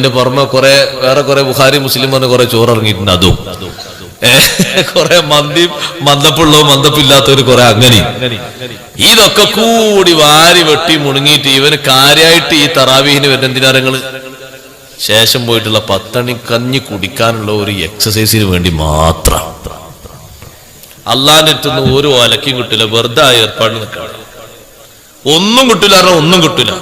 അതിന്റെ പുറമെ കുറെ വേറെ കുറെ ബുഹാരി മുസ്ലിം പറഞ്ഞ കുറെ ചോറ് ഇറങ്ങിയിട്ടുണ്ട് അതും കുറെ മന്തിയും മന്ദപ്പുള്ളവും മന്ദപ്പില്ലാത്തവര് കുറെ അങ്ങനെ. ഇതൊക്കെ കൂടി വാരി വെട്ടി മുണുങ്ങിയിട്ട് ഇവന് കാര്യമായിട്ട് ഈ തറാവീഹിന് വരുന്ന എന്തിനാരങ്ങൾ ശേഷം പോയിട്ടുള്ള പത്തണി കഞ്ഞി കുടിക്കാനുള്ള ഒരു എക്സസൈസിന് വേണ്ടി മാത്രം. അള്ളാന്റെ അടുത്തുനിന്ന് ഒരു ഒലക്കും കിട്ടില്ല വെറുതെ ഏർപ്പാട് നിൽക്കണം. ഒന്നും കിട്ടില്ല ഒന്നും കിട്ടില്ല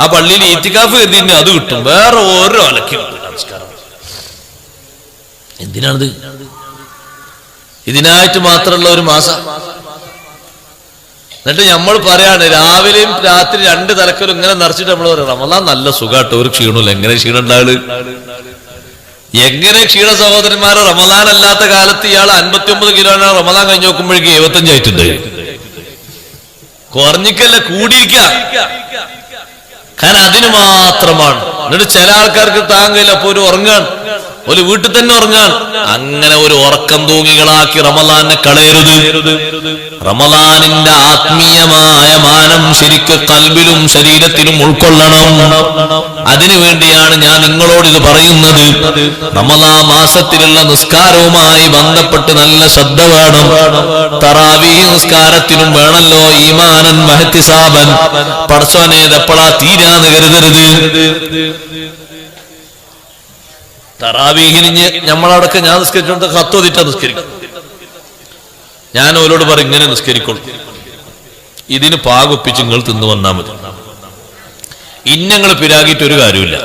ആ പള്ളിയിൽ ഈറ്റിക്കാഫ് കരുതിന് അത് കിട്ടും. വേറെ ഓരോ അലക്കി നമസ്കാരം എന്തിനാണിത്? ഇതിനായിട്ട് മാത്രമുള്ള ഒരു മാസം. എന്നിട്ട് നമ്മൾ പറയാണ് രാവിലെയും രാത്രി രണ്ട് തലക്കലും ഇങ്ങനെ നിറച്ചിട്ട് നമ്മൾ പറയാം റമദാൻ നല്ല സുഖാട്ടോ ഒരു ക്ഷീണമില്ല. എങ്ങനെ ക്ഷീണം ഉണ്ടാൾ എങ്ങനെ ക്ഷീണ സഹോദരന്മാരെ റമദാൻ അല്ലാത്ത കാലത്ത് ഇയാൾ അൻപത്തി ഒമ്പത് കിലോയാണ് റമദാൻ കഴിഞ്ഞ് നോക്കുമ്പോഴേക്ക് എഴുപത്തഞ്ചായിട്ടുണ്ട് കുറഞ്ഞിക്കല്ല കൂടിയിരിക്ക. കാരണം അതിന് മാത്രമാണ്. എന്നിട്ട് ചില ആൾക്കാർക്ക് താങ്ങില്ല അപ്പൊ ഒരു ഉറങ്ങാണ്. ഒരു വീട്ടിൽ തന്നെ ഉറങ്ങാണ്. അങ്ങനെ ഒരു ഉറക്കം തൂങ്ങികളാക്കി റമലാനെ കളയരുത്. റമലാനിന്റെ ആത്മീയമായ മാനം ശരിക്ക് കൽബിലും ശരീരത്തിലും ഉൾക്കൊള്ളണം. അതിനു വേണ്ടിയാണ് ഞാൻ നിങ്ങളോട് ഇത് പറയുന്നത്. റമലാ മാസത്തിലുള്ള നിസ്കാരവുമായി ബന്ധപ്പെട്ട് നല്ല ശ്രദ്ധ വേണം. തറാവീ നിസ്കാരത്തിനും വേണല്ലോ ഈമാനൻ മഹത്തിസാബൻ. പടച്ചോനെ ഇതെപ്പോഴാ തീരാന്ന് കരുതരുത്. തറാവീഹിന് നമ്മളടക്ക് ഞാൻ നിസ്കരിച്ചോണ്ട് കത്തോതിട്ട നിസ്കരിക്കും. ഞാൻ അവരോട് പറയും ഇങ്ങനെ നിസ്കരിക്കണം ഇതിന് പാകൊപ്പിച്ച് നിങ്ങൾ തിന്നു വന്നാൽ മതി. ഇന്നങ്ങൾ പിരാകിയിട്ട് ഒരു കാര്യമില്ല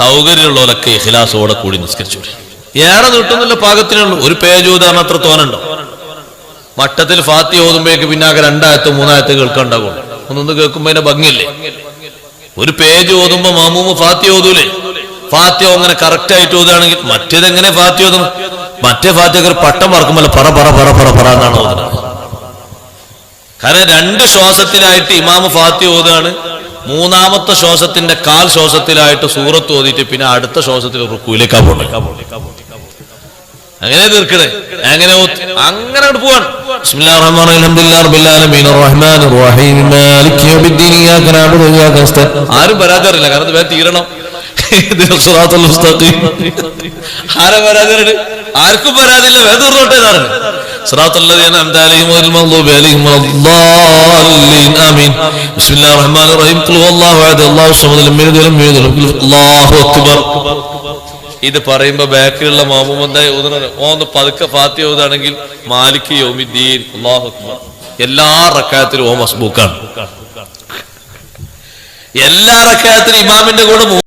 സൗകര്യമുള്ളവരൊക്കെ ഇഖിലാസോടെ കൂടി നിസ്കരിച്ചു. ഏറെ നീട്ടുന്നില്ല പാകത്തിനുള്ളൂ ഒരു പേജ് ഓതാൻ അത്ര തോന്നണ്ടോ? വട്ടത്തിൽ ഫാത്തി ഓതുമ്പോഴേക്ക് പിന്നാകെ രണ്ടായത്ത് മൂന്നായത്ത് കേൾക്കാണ്ടാകുള്ളൂ ഒന്നൊന്ന് കേൾക്കുമ്പോ അതിന്റെ ഭംഗിയല്ലേ? ഒരു പേജ് ഓതുമ്പോ മാമൂമ് ഫാത്തി ഓതൂലേ? ഫാത്തി അങ്ങനെ കറക്റ്റ് ആയിട്ട് ഓതുകയാണെങ്കിൽ മറ്റേതെങ്ങനെ ഫാത്തി ഓതും? മറ്റേ ഫാത്തിയൊക്കെ ഒരു പട്ടം പറക്കുമ്പോൾ പറ പറ പറ പറ പറ എന്നാണ് ഓതുന്നത്. കാരണം രണ്ട് ശ്വാസത്തിലായിട്ട് ഇമാമ് ഫാത്തി ഓതുകയാണ്. മൂന്നാമത്തെ ശ്വാസത്തിന്റെ കാൽ ശ്വാസത്തിലായിട്ട് സൂറത്ത് ഓതിയിട്ട് പിന്നെ അടുത്ത ശ്വാസത്തിൽ റുക്കൂലേക്കാ പോണേ അങ്ങനെ തീർക്കണേ അങ്ങനെ ഓത്ത്- അങ്ങനെ അങ്ങോട്ട് പോവാൻ ബിസ്മില്ലാഹിർ റഹ്മാനിർ റഹീം അൽഹംദുലില്ലാഹി റബ്ബിൽ ആലമീൻ അർറഹ്മാനിർ റഹീം മാലികി യൗമിദ്ദീൻ ഇയ്യാക നഅബുദു വഇയ്യാക നസ്തഈൻ ആരും പരാതിയറില്ല കാരണം ഇത് വേഗം തീരണം ഇതിന് സിറാത്തുൽ മുസ്തഖീം ആരും പരാതിയുണ്ട് ആർക്കും പരാതിയില്ല വേഗം തീർന്നോട്ടെ എന്നാണ് صراط الذين أنعمت عليهم غير المغضوب عليهم ولا الضالين آمين بسم الله الرحمن الرحيم قل هو الله أحد الله الصمد لم يلد ولم يولد ولم يكن له الله أكبر ഇത് പറയുമ്പോൾ ബാക്കിലുള്ള മാമുമന്തായി ഓതുന്നത് ഓന്ന് പതുക്കെ ഫാത്തി ഓതാണെങ്കിൽ മാലിക് യോമിദ്ദീൻ. എല്ലാ റക്കായത്തിലും ഓ മസ്ബൂക്കാണ്. എല്ലാ റക്കായത്തിലും ഇമാമിന്റെ കൂടെ